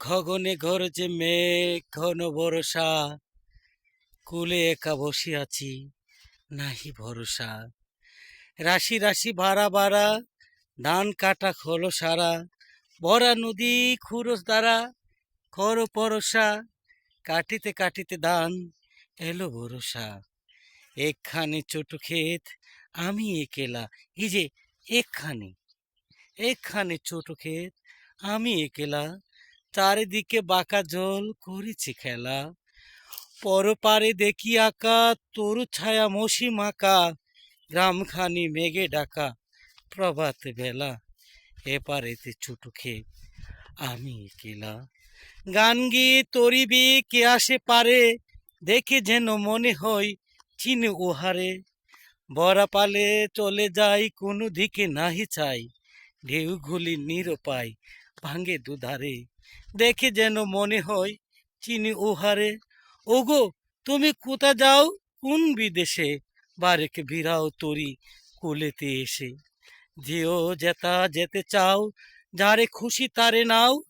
গগনে গরজে মেঘ ঘন বরষা, কুলে একা বসে আছি, নাহি ভরসা। রাশি রাশি ভাড়া ভাড়া, ধান কাটা খোলো সারা বরা নদী খুরস দ্বারা কর পরশা কাটিতে কাটিতে ধান এলো ভরসা। একখানে ছোট ক্ষেত, আমি একেলা, এই যে একখানে একখানে ছোট ক্ষেত, আমি একেলা চারিদিকে বাঁকা জল করেছে খেলা। পরপারে দেখি আঁকা, তরু ছায়া মসি মাকা গ্রামখানি মেঘে ডাকা প্রভাত বেলা। এপারেতে ছোট খেয়ে আমি একেলা। গান গিয়ে তরিবি, কে আসে পারে, দেখে যেন মনে হয় চিনে ওহারে বরা পালে চলে যাই, কোনো দিকে নাহি চাই ঢেউগুলি নিরপাই ভাঙে দুধারে। দেখে যেন মনে হয় চিনি ওহারে ওগো, তুমি কোথা যাও? কোন বিদেশে? বারেকে বিরাও তরি কোলেতে এসে, যেও যেতা যেতে চাও, যারে খুশি তারে নাও,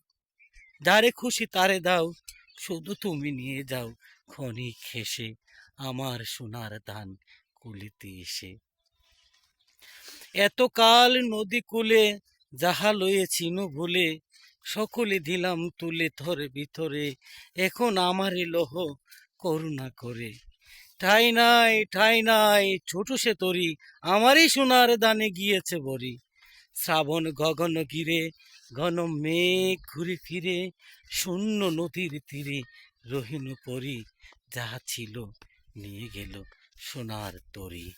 যারে খুশি তারে দাও, শুধু তুমি নিয়ে যাও ক্ষণিক হেসে আমার সোনার ধান কুলিতে এসে। এতকাল নদী কূলে যাহা লয়েছিনু ভুলে সকলে দিলাম তুলে ধরে ভিতরে। এখন আমার লোহ, করুণা করে। ঠাই নাই ঠাই নাই, ছোট সে তরি, আমারই সোনার দানে গিয়েছে বরি। শ্রাবণ গগন গিরে ঘন মেঘ ঘুরে ফিরে, শূন্য নদীর তীরে রহিনু পরি, যাহা ছিল নিয়ে গেল সোনার তরী।